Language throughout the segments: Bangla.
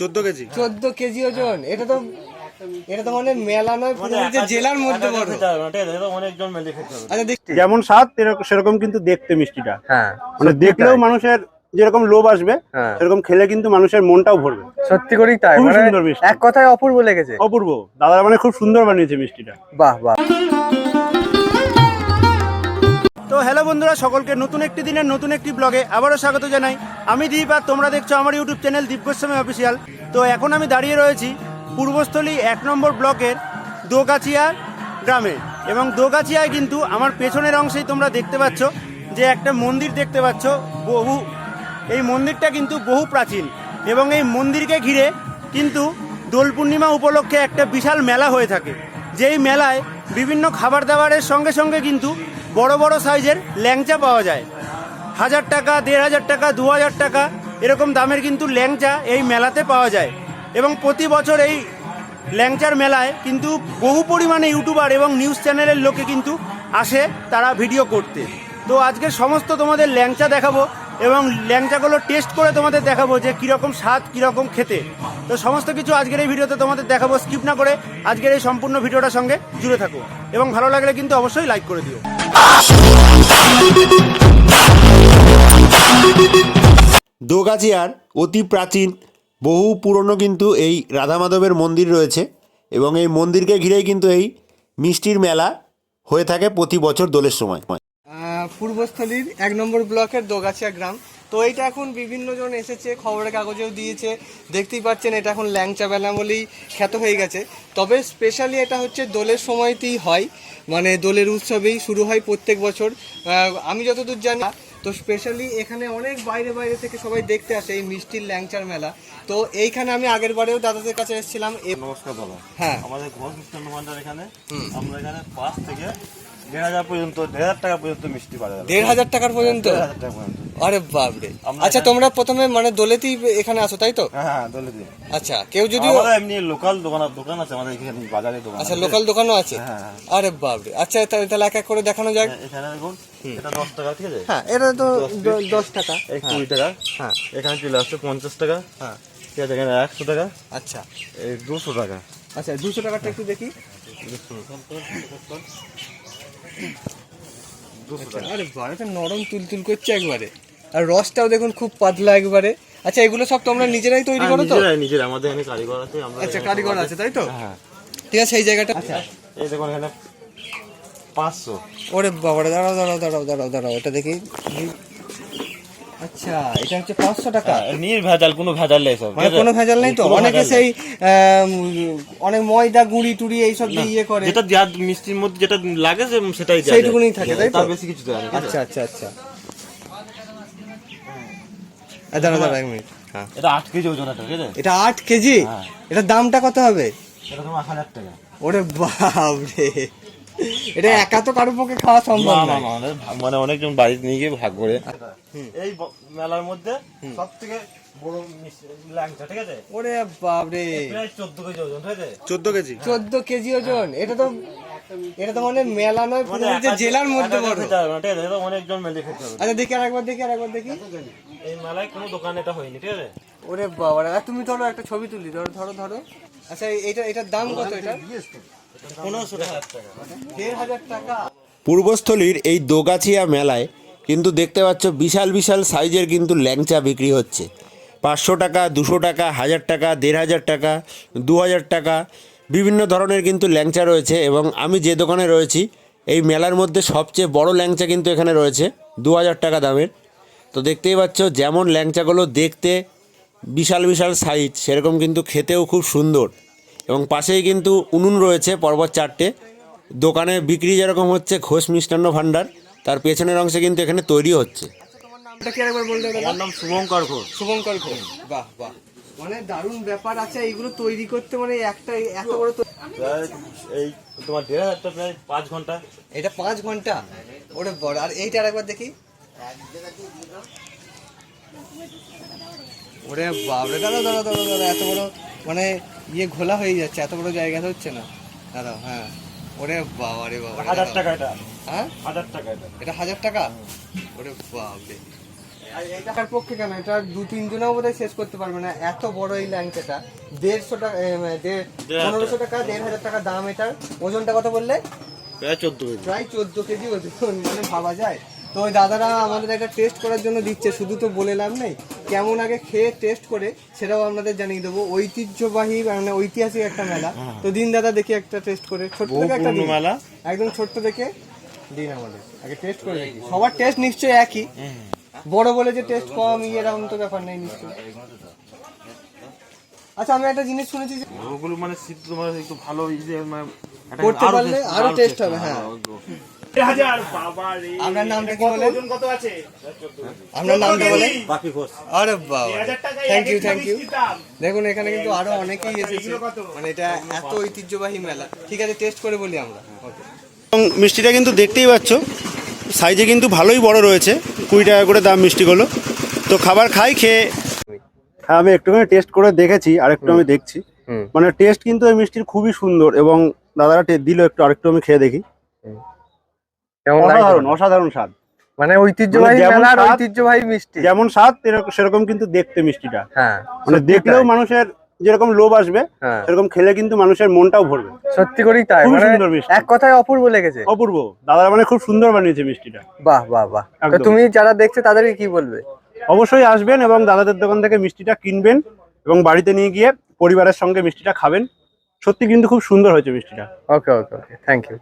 চোদ্দ কেজি? চোদ্দ কেজি ওজন। এটা তো এটা তো মানে মেলা নয় পুরো জেলার মধ্যে আচ্ছা দেখ যেমন স্বাদ সেরকম কিন্তু দেখতে মিষ্টিটা। হ্যাঁ মানে দেখলেও মানুষের যেরকম লোভ আসবে হ্যাঁ। সেরকম খেলে কিন্তু মানুষের মনটাও ভরবে। সত্যি করেই তাই। খুবই মানে সুন্দর মিষ্টি। এক কথায় অপূর্ব লেগেছে। অপূর্ব। দাদা মানে খুব সুন্দর বানিয়েছে মিষ্টিটা। বাহ বাহ। তো হ্যালো বন্ধুরা, সকলকে নতুন একটি দিনের নতুন একটি ব্লগে আবারও স্বাগত জানাই। আমি দীপ আর তোমরা দেখছ আমার YouTube channel Deep Goswami official তো এখন আমি দাঁড়িয়ে রয়েছি পূর্বস্থলী এক নম্বর ব্লকের দোগাছিয়া গ্রামে। এবং দোগাছিয়ায় কিন্তু আমার পেছনের অংশেই তোমরা দেখতে পাচ্ছ যে একটা মন্দির দেখতে পাচ্ছ, বহু, এই মন্দিরটা কিন্তু বহু প্রাচীন। এবং এই মন্দিরকে ঘিরে কিন্তু দোল পূর্ণিমা উপলক্ষে একটা বিশাল মেলা হয়ে থাকে। যেই মেলায় বিভিন্ন খাবার দাবারের সঙ্গে সঙ্গে কিন্তু বড় বড় সাইজের ল্যাংচা পাওয়া যায়। হাজার টাকা, দেড় হাজার টাকা, দু হাজার টাকা, এরকম দামের কিন্তু ল্যাংচা এই মেলাতে পাওয়া যায়। এবং প্রতি বছর এই ল্যাংচার মেলায় কিন্তু বহু পরিমাণে ইউটিউবার এবং নিউজ চ্যানেলের লোকে কিন্তু আসে তারা ভিডিও করতে। তো আজকে সমস্ত তোমাদের ল্যাংচা দেখাবো। এবং ল্যাংচাগুলো টেস্ট করে তোমাদের দেখাবো যে কীরকম স্বাদ, কীরকম খেতে। তো সমস্ত কিছু আজকের এই ভিডিওতে তোমাদের দেখাবো স্কিপ না করে আজকের এই সম্পূর্ণ ভিডিওটার সঙ্গে জুড়ে থাকো। এবং ভালো লাগলে কিন্তু অবশ্যই লাইক করে দিও। দোগাছিয়ার অতি প্রাচীন, বহু পুরনো কিন্তু এই রাধা মাধবের মন্দির রয়েছে এবং এই মন্দিরকে ঘিরেই কিন্তু এই মিষ্টির মেলা হয়ে থাকে প্রতি বছর দোলের সময়। পূর্বস্থলীর এক নম্বর ব্লকের দোগাছিয়া গ্রাম। তো এইটা এখন বিভিন্ন জন এসেছে খবরের কাগজেও দিয়েছে দেখতেই পাচ্ছেন এটা এখন ল্যাংচা বেলা বলেই খ্যাত হয়ে গেছে। তবে স্পেশালি এটা হচ্ছে দোলের সময়তেই হয় মানে দোলের উৎসবেই শুরু হয় প্রত্যেক বছর। আমি যতদূর জানি তো স্পেশালি এখানে অনেক বাইরে বাইরে থেকে সবাই দেখতে আসে এই মিষ্টির ল্যাংচার মেলা। তো এইখানে আমি আগের বারেও দাদাদের কাছে এসেছিলাম নমস্কার দাদা। হ্যাঁ। আমাদের ঘোষ মিষ্টান্ন ভান্ডার এখানে। আমরা এখানে পাঁচ থেকে দেড় হাজার পর্যন্ত দেড় হাজার টাকা পর্যন্ত মিষ্টি পাওয়া যাবে। দেড় হাজার টাকার পর্যন্ত? দেড় হাজার টাকা পর্যন্ত। আরে বাপরে। আচ্ছা তোমরা প্রথমে মানে দোলেতেই এখানে আসো তাই তো? হ্যাঁ হ্যাঁ আচ্ছা কেউ যদি আমাদের এমনি লোকাল দোকান দোকান আছে আমাদের এখানে বাজারে দোকান আচ্ছা লোকাল দোকানও আছে? হ্যাঁ, হ্যাঁ। আরে বাপরে। আচ্ছা তাহলে এক এক করে দেখানো যাক। এখানে দেখুন এটা দশ টাকা ঠিক আছে? হ্যাঁ এটা তো দশ টাকা। এই কুড়ি টাকা। হ্যাঁ। এখানে চলে আসছে পঞ্চাশ টাকা। হ্যাঁ। ঠিক আছে এখানে একশো টাকা। আচ্ছা। এই দুশো টাকা। আচ্ছা দুশো টাকাটা একটু দেখি। আরে এটা নরম তুলতুল করছে একবারে। আর রসটাও দেখুন খুব পাতলা একবারে। আচ্ছা এগুলো সব তোমরা নিজেরাই তৈরি হ্যাঁ, করো তো? নিজেরাই নিজেরা আমাদের এখানে কারিগর আছে আমরা আচ্ছা কারিগর আছে তাই তো? হ্যাঁ ঠিক আছে সেই জায়গাটা আচ্ছা এই দেখুন এখানে পাঁচশো। ওরে বাবারে দাঁড়াও দাঁড়াও দাঁড়াও দাঁড়াও দাঁড়াও এটা দেখি। আচ্ছা এটা হচ্ছে পাঁচশো টাকা। নির ভেজাল কোনো ভেজাল নেই সব মানে কোনো ভেজাল নেই তো? অনেকে সেই অনেক ময়দা গুড়ি টুড়ি এইসব দিয়ে ইয়ে করে। যেটা যা মিষ্টির মধ্যে যেটা লাগে সেটাই। সেইটুকুনি থাকে, তাই তো? বেশি কিছু দেয়? আচ্ছা আচ্ছা আচ্ছা। দাঁড়া দাঁড়া এক মিনিট। হ্যাঁ। এটা আট কেজি ওজন আছে এটা আট কেজি? হ্যাঁ। এটার দামটা কত হবে? এটা তোমার হাজার টাকা। ওরে বাপরে। এটা একা তো কারোর পক্ষে খাওয়া সম্ভব না, মানে অনেকজন বাড়িতে নিয়ে গিয়ে ভাগ করে। এই মেলার মধ্যে সব থেকে বড় ল্যাংচা ঠিক আছে? ওরে বাপরে। প্রায় চোদ্দ কেজি ওজন ঠিক আছে? চোদ্দ কেজি? চোদ্দ কেজি ওজন? এটা তো এটা তো মানে মেলা নয় পুরো মানে যে জেলার মধ্যে বড়। খেতে হবে না, ঠিক আছে? এটা অনেকজন মিলে খেতে হবে। আচ্ছা দেখি আরেকবার দেখি আরেকবার দেখি। এই মেলায় কোনো দোকানে এটা হয়নি ঠিক আছে? ওরে বাবা তুমি ধরো একটা ছবি তুলি ধরো ধরো ধরো। আচ্ছা টাকা। পূর্বস্থলীর এই দোগাছিয়া মেলায় কিন্তু দেখতে পাচ্ছ বিশাল বিশাল সাইজের কিন্তু ল্যাংচা বিক্রি হচ্ছে। পাঁচশো টাকা, দুশো টাকা, হাজার টাকা, দেড় হাজার টাকা, দু হাজার টাকা, বিভিন্ন ধরনের কিন্তু ল্যাংচা রয়েছে এবং আমি যে দোকানে রয়েছি, এই মেলার মধ্যে সবচেয়ে বড় ল্যাংচা কিন্তু এখানে রয়েছে, দু হাজার টাকা দামের। তো দেখতেই পাচ্ছ যেমন ল্যাংচাগুলো দেখতে বিশাল বিশাল সাইজ, সেরকম কিন্তু খেতেও খুব সুন্দর। এবং পাশেই কিন্তু উনুন রয়েছে পর্বত চারটে। দোকানে বিক্রি যেরকম হচ্ছে ঘোষ মিষ্টান্ন ভাণ্ডার তার পেছনের অংশে কিন্তু এখানে তৈরি হচ্ছে। তোমার নামটা কি আরেকবার বলতে হবে আমার নাম শুভঙ্কর ঘোষ। শুভঙ্কর ঘোষ। বাহ বাহ। মানে দারুণ ব্যাপার। আছে এইগুলো তৈরি করতে মানে একটা এত বড় তো- এই তোমার দেড় হাজার টাকা প্রায় পাঁচ ঘণ্টা। এটা পাঁচ ঘণ্টা? ওরে বড়। আর এইটা আরেকবার দেখি। ওরে বাবরে দাঁড়াও দাঁড়াও দাঁড়াও দাঁড়াও এত বড়। মানে ইয়ে ঘোলা হয়ে যাচ্ছে এত বড় জায়গা তো হচ্ছে না। দাদা হ্যাঁ। ওরে বাবা রে বাবা হাজার টাকা এটা। হ্যাঁ? হাজার টাকা এটা। এটা হাজার টাকা? ওরে বাবরে টাকার পক্ষে কেন? এটা দু তিনজনেও বোধহয় শেষ করতে পারবে না। এত বড় এই ল্যাংচাটা দেড়শো টাকা মানে দেড়- পনেরোশো টাকা দেড় হাজার টাকা দাম এটার। ওজনটা কত বললে? প্রায় চোদ্দ কেজি। প্রায় চোদ্দ কেজি ওজন মানে ভাবা যায়। তো ওই দাদারা আমাদের একটা টেস্ট করার জন্য দিচ্ছে। শুধু তো বলে লাভ নেই। কেমন আগে খেয়ে টেস্ট করে সেটাও আপনাদের জানিয়ে দেবো। ঐতিহ্যবাহী মানে ঐতিহাসিক একটা মেলা। তো দিন দাদা দেখি একটা টেস্ট করে। ছোট্ট থেকে একটা দিন। মেলা। একদম ছোট্ট দেখে দিন আমাদের। আগে টেস্ট করে দেখি। সবার টেস্ট নিশ্চয়ই একই। বড় বলে যে টেস্ট কম ইয়ে এরকম তো ব্যাপার নেই নিশ্চয়ই। আচ্ছা আমি একটা জিনিস শুনেছি যে ওগুলো মানে শীত তোমার একটু ভালো ইয়ে মানে করতে পারলে আরও টেস্ট হবে হ্যাঁ। আপনার নামটা কি বলেন? কত আছে? আপনার নামটা বলেন। বাকি কোর্স আরে বাবা থ্যাংক ইউ থ্যাংক ইউ দেখুন এখানে কিন্তু আরও অনেকেই এসেছে। মানে এটা এত ঐতিহ্যবাহী মেলা। ঠিক আছে টেস্ট করে বলি আমরা। এবং মিষ্টিটা কিন্তু দেখতেই পাচ্ছ সাইজে কিন্তু ভালোই বড় রয়েছে। কুড়ি টাকা করে দাম মিষ্টিগুলো তো খাবার খাই খেয়ে হ্যাঁ আমি একটুখানি টেস্ট করে দেখেছি আর একটু আমি দেখছি। মানে টেস্ট কিন্তু এই মিষ্টির খুবই সুন্দর এবং দাদারা দিল একটু আরেকটু আমি খেয়ে দেখি। অসাধারণ অসাধারণ স্বাদ। মানে ঐতিহ্যবাহী মেলার ঐতিহ্যবাহী মিষ্টি। যেমন স্বাদ সেরকম কিন্তু দেখতে মিষ্টিটা। হ্যাঁ মানে দেখলেও মানুষের যেরকম লোভ আসবে হ্যাঁ। সেরকম খেলে কিন্তু মানুষের মনটাও ভরবে। সত্যি করেই তাই। মানে সুন্দর মিষ্টি। এক কথায় অপূর্ব লেগেছে। অপূর্ব। দাদারা মানে খুব সুন্দর বানিয়েছে মিষ্টিটা। বাহ বাহ বাহ। তো তুমি যারা দেখছ তাদেরকে কি বলবে? অবশ্যই আসবেন এবং দাদাদের দোকান থেকে মিষ্টিটা কিনবেন এবং বাড়িতে নিয়ে গিয়ে পরিবারের সঙ্গে মিষ্টিটা খাবেন। সত্যি কিন্তু খুব সুন্দর হয়েছে মিষ্টিটা। ওকে ওকে ওকে থ্যাংক ইউ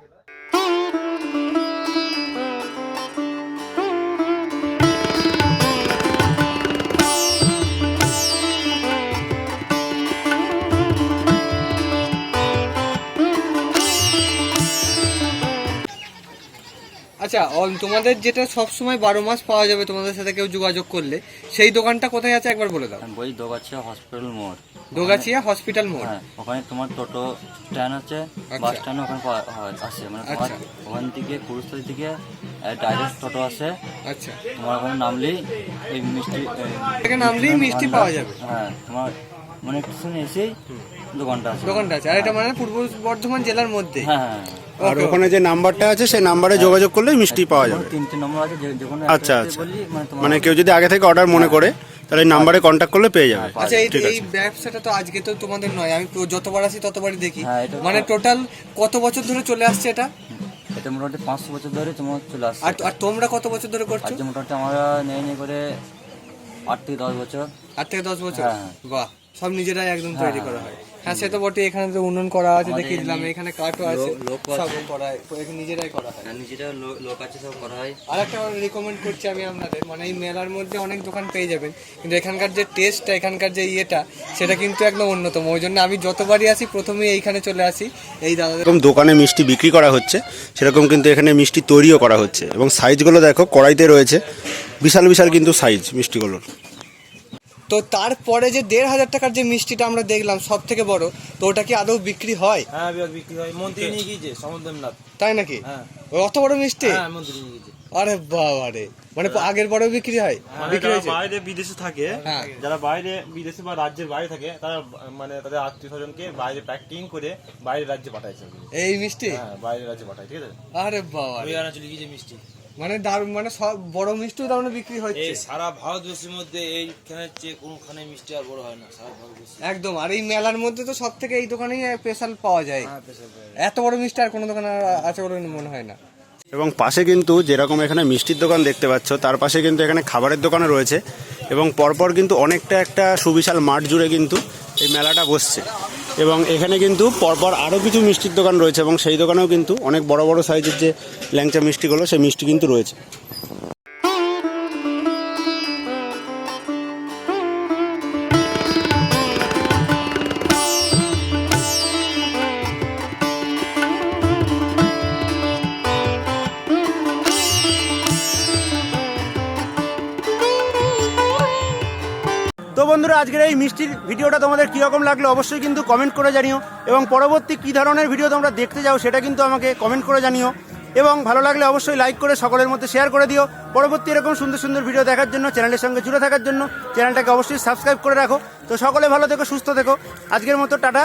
আচ্ছা তোমাদের যেটা সব সময় বারো মাস পাওয়া যাবে তোমাদের সাথে কেউ যোগাযোগ করলে সেই দোকানটা কোথায় আছে একবার বলে দাও। বই দোগাছিয়া হসপিটাল মোড়। দোগাছিয়া হসপিটাল মোড়। হ্যাঁ ওখানে তোমার টোটো স্ট্যান্ড আছে বাস স্ট্যান্ড ওখানে পাওয়া- আছে। মানে আচ্ছা। ওখান থেকে কুরুস্থলী থেকে ডাইরেক্ট টোটো আছে। আচ্ছা। তোমার ওখানে নামলেই এই মিষ্টি নামলেই মিষ্টি পাওয়া যাবে। হ্যাঁ তোমার মানে একটু শুনে এসেই দোকানটা আছে। দোকানটা আছে। আর এটা মানে পূর্ব বর্ধমান জেলার মধ্যে? হ্যাঁ হ্যাঁ। আর ওখানে যে নাম্বারটা আছে সেই নাম্বারে যোগাযোগ করলে মিষ্টি পাওয়া যাবে। তিনটে নম্বর আছে যে কোনো আচ্ছা, আচ্ছা। মানে মানে কেউ যদি আগে থেকে অর্ডার মনে করে তাহলে এই নাম্বারে কন্ট্যাক্ট করলে পেয়ে যাবে। আচ্ছা এই এই ব্যবসাটা তো আজকে তো তোমাদের নয়। আমি তো যতবার আসি ততবারই দেখি। হ্যাঁ, মানে টোটাল কত বছর ধরে চলে আসছে এটা? এটা মোটামুটি পাঁচশো বছর ধরে তোমার চলে আসছে। আর আর তোমরা কত বছর ধরে করছ? আজকে মোটামুটি আমরা নেই নেই করে আট থেকে দশ বছর। আট থেকে দশ বছর? হ্যাঁ, হ্যাঁ। বাহ। সব নিজেরাই একদম হ্যাঁ, তৈরি হ্যাঁ, করা হয়। হ্যাঁ। সে তো বটে এখানে তো উন্নয়ন করা আছে দেখিয়ে দিলাম এখানে কাঠও আছে লোক- সব করা হয় নিজেরাই করা হয়। আর নিজেরা লোক আছে সব করা হয়। আর একটা রেকমেন্ড করছি আমি আপনাদের মানে এই মেলার মধ্যে অনেক দোকান পেয়ে যাবেন কিন্তু এখানকার যে টেস্টটা এখানকার যে ইয়েটা সেটা কিন্তু একদম অন্যতম। ওই জন্য আমি যতবারই আসি প্রথমেই এইখানে চলে আসি এই দাদাদের যেরকম দোকানে মিষ্টি বিক্রি করা হচ্ছে সেরকম কিন্তু এখানে মিষ্টি তৈরিও করা হচ্ছে। এবং সাইজগুলো দেখো কড়াইতে রয়েছে বিশাল বিশাল কিন্তু সাইজ মিষ্টিগুলোর। তো তারপরে যে দেড় হাজার টাকার যে মিষ্টিটা আমরা দেখলাম সব থেকে বড় তো ওটা কি আদৌ বিক্রি হয়? হ্যাঁ বিক্রি হয়। মন্ত্রী নিয়ে গিয়েছে সমুদ্রনাথ তাই নাকি? হ্যাঁ। অত বড় মিষ্টি? হ্যাঁ মন্ত্রী নিয়ে গিয়েছে। আরে বাবা রে মানে আগের বড় বিক্রি হয়? বিক্রি যারা হয়েছে? বাইরে বিদেশে থাকে হ্যাঁ। যারা বাইরে বিদেশে বা রাজ্যের বাইরে থাকে তারা মানে তাদের আত্মীয় স্বজনকে বাইরে প্যাকিং করে বাইরের রাজ্যে পাঠাইছে এই মিষ্টি? হ্যাঁ বাইরের রাজ্যে পাঠায় ঠিক আছে? আরে বাবা রে। আনাচলে গিয়েছে মিষ্টি। মানে দারুণ মানে সব বড় মিষ্টিও তার মানে বিক্রি হচ্ছে। এই সারা ভারতবর্ষের মধ্যে এইখানে চেয়ে কোনখানে মিষ্টি আর বড় হয় না সারা ভারতবর্ষে। একদম আর এই মেলার মধ্যে তো সব থেকে এই দোকানেই স্পেশাল পাওয়া যায়। হ্যাঁ পাওয়া যায়। এত বড় মিষ্টি আর কোনো দোকানে আর আছে বলে মনে হয় না। এবং পাশে কিন্তু যেরকম এখানে মিষ্টির দোকান দেখতে পাচ্ছ তার পাশে কিন্তু এখানে খাবারের দোকানও রয়েছে। এবং পরপর কিন্তু অনেকটা একটা সুবিশাল মাঠ জুড়ে কিন্তু এই মেলাটা বসছে। এবং এখানে কিন্তু পরপর আরও কিছু মিষ্টির দোকান রয়েছে এবং সেই দোকানেও কিন্তু অনেক বড় বড় সাইজের যে ল্যাংচা মিষ্টিগুলো, সেই মিষ্টি কিন্তু রয়েছে। বন্ধুরা, আজকের এই মিষ্টির ভিডিওটা তোমাদের কীরকম লাগল অবশ্যই কিন্তু কমেন্ট করে জানিও। এবং পরবর্তী কী ধরনের ভিডিও তোমরা দেখতে যাও সেটা কিন্তু আমাকে কমেন্ট করে জানিও। এবং ভালো লাগলে অবশ্যই লাইক করে সকলের মধ্যে শেয়ার করে দিও। পরবর্তী এরকম সুন্দর সুন্দর ভিডিও দেখার জন্য চ্যানেলের সঙ্গে জুড়ে থাকার জন্য চ্যানেলটাকে অবশ্যই সাবস্ক্রাইব করে রাখো। তো সকলে ভালো থেকো, সুস্থ থেকো। আজকের মতো, টাটা।